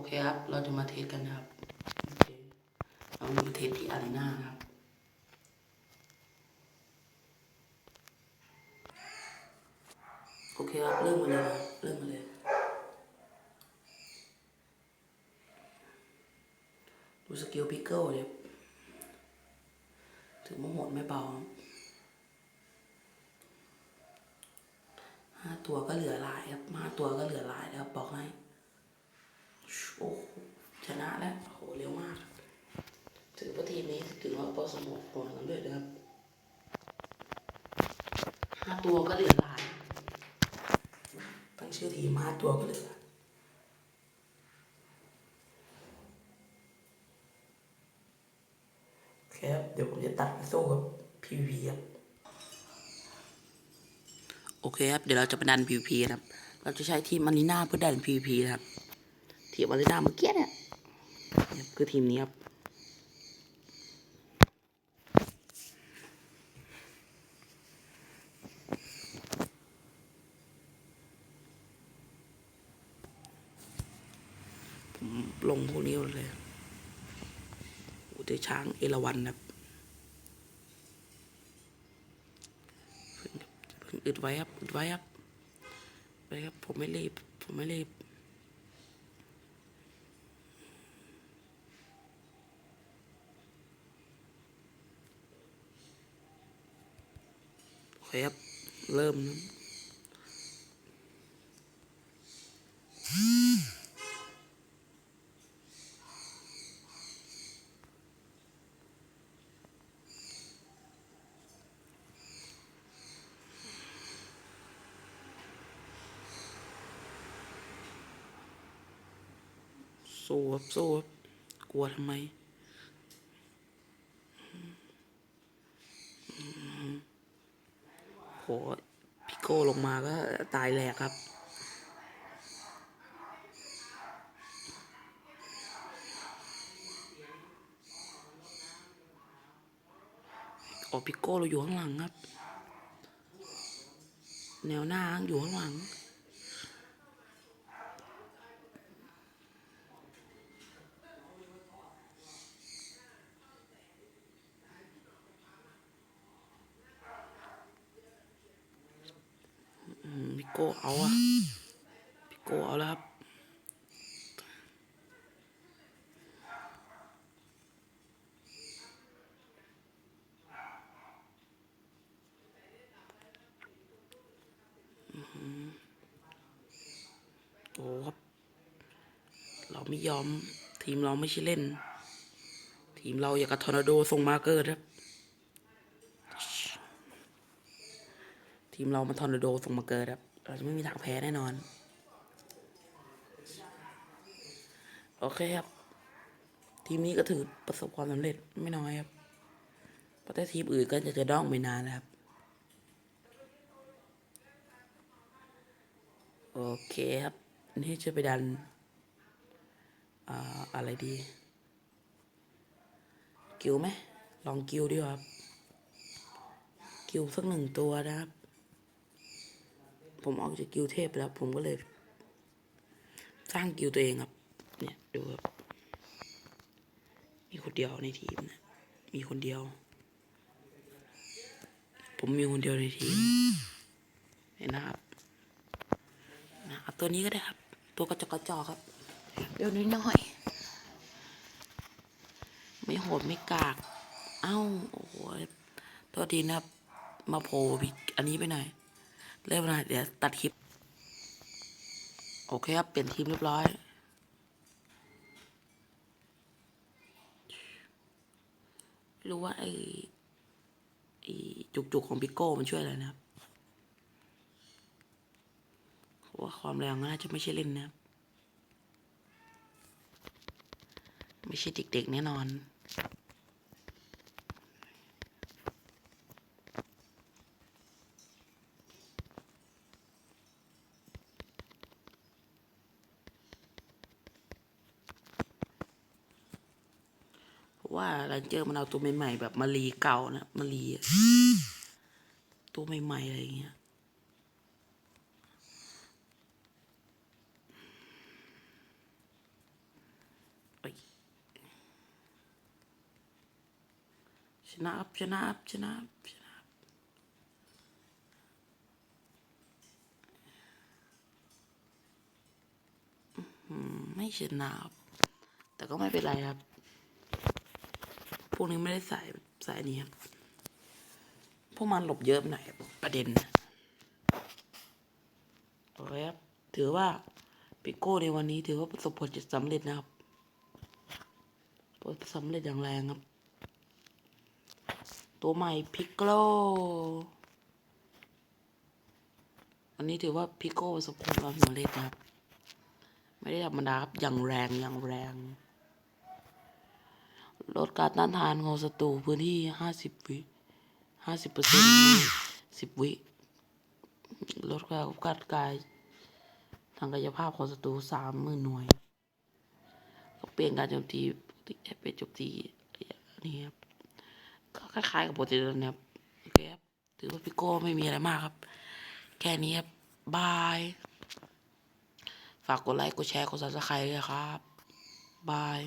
อเคครับ เราจะมาเทสกันนะครับโอเคเรามาเทสที่อารีนาครับโอเคครับ เริ่มมาเลยเริ่มมาเลย ดูสกิลพิกเกิลเลยถือว่าโหดไม่เบาห้าตัวก็เหลือหลายครับห้าตัวก็เหลือหลายแล้วบอกให้ โอ้โหชนะแล้วโอ้โหเร็วมาก ถือว่าทีมนี้ถือว่าประสบผลสำเร็จนะครับห้าตัวก็เหลือหลายตั้งชื่อทีมห้าตัวก็เหลือโอเคครับเดี๋ยวผมจะตัดไปสู้กับ PVP ครับโอเคครับ เดี๋ยวเราจะไปดัน PVP นะครับ เราจะใช้ทีมมารีนาเพื่อดัน PVP นะครับ ทีมมารีนาเมื่อกี้เนี่ยเนี่ยคือทีมนี้ครับผมลงพวกนี้เลยอุตช้างเอราวันครับเพิ่งอึดไว้ครับ อึดไว้ครับไว้ครับ ผมไม่รีบ ผมไม่รีบ เคครับ เริ่มนะสู้ครับสู้ครับกลัวทำไม โห พิโก้ลงมาก็ตายแหลกครับออพิโก้เราอยู่ข้างหลังครับ แนวหน้าอยู่ข้างหลัง อืมพิโก้เอาอะพิโก้เอาแล้วครับอื้อหือโอ้ครับ เราไม่ยอม ทีมเราไม่ใช่เล่น ทีมเราอย่างกับทอร์นาโดส่งมาเกิดครับ ทีมเรามันทอร์นาโดส่งมาเกิดครับ เราจะไม่มีทางแพ้แน่นอน โอเคครับ ทีมนี้ก็ถือประสบความสำเร็จไม่น้อยครับเพราะถ้าทีมอื่นก็จะจะด้องไปนานนะครับ โอเคครับ นี่จะไปดัน อ่า อะไรดี กิวไหม ลองกิวดีกว่าครับ กิวสักหนึ่งตัวนะครับ ผมออกจากกิวเทพไปแล้ว ผมก็เลย สร้างกิวตัวเองครับ เนี่ยดูครับ มีคนเดียวในทีมนะ มีคนเดียว ผมมีคนเดียวในทีมเห็นนะครับนะครับ ตัวนี้ก็ได้ครับ ตัวกระจอกกระจอกครับเดี๋ยวนิดหน่อย ไม่โหดไม่กาก เอ้า โอ้โหตัวทีนะครับ มาโผล่ผิดอันนี้ไปหน่อย เริ่มนะเดี๋ยวตัดคลิป โอเคครับ เปลี่ยนทีมเรียบร้อย รู้ว่าไอ้ไอ้จุกๆของพิโก้มันช่วยอะไรนะครับว่าความแรงน่าจะไม่ใช่เล่นนะครับ ไม่ใช่เด็กๆแน่นอน เพราะ ว่ารันเจอร์มันเอาตัวใหม่ๆแบบมารีเก่านะมารีตัวใหม่ๆอะไรเงี้ยชนะชนะชนะชนะครับอืมไม่ชนะแต่ก็ไม่เป็นไรครับ วกนี้ไม่ได้ใส่ใส่นี้ครับพวกมันหลบเยอะไหน่อยประเด็นนะโอเคครับถือว่าปิโก้ในวันนี้ถือว่าประสบผลสำเร็จนะครับประสบสำเร็จอย่างแรงครับ ตัวใหม่พิกโกลวันนี้ถือว่าพิกโก้ประสบความสำเร็จนะครับ ไม่ได้ธรรมดาครับอย่างแรงอย่างแรง ลดการต้านทานของศัตรูพื้นที่ห้าสิบวิห้าสิบเปอร์เซ็นต์สิบวิลดการกัดกาย ทางกายภาพของศัตรูสามหมื่นหน่วย ก็เปลี่ยนการโจมตีปกติให้เป็นโจมตีนี่ครับก็คล้ายๆกับโปรตีนนะครับโอเคครับถือว่าพิโก้ไม่มีอะไรมากครับ แค่นี้ครับบาย ฝากกดไลค์ กดแชร์ กดซับสไครต์ด้วยครับบาย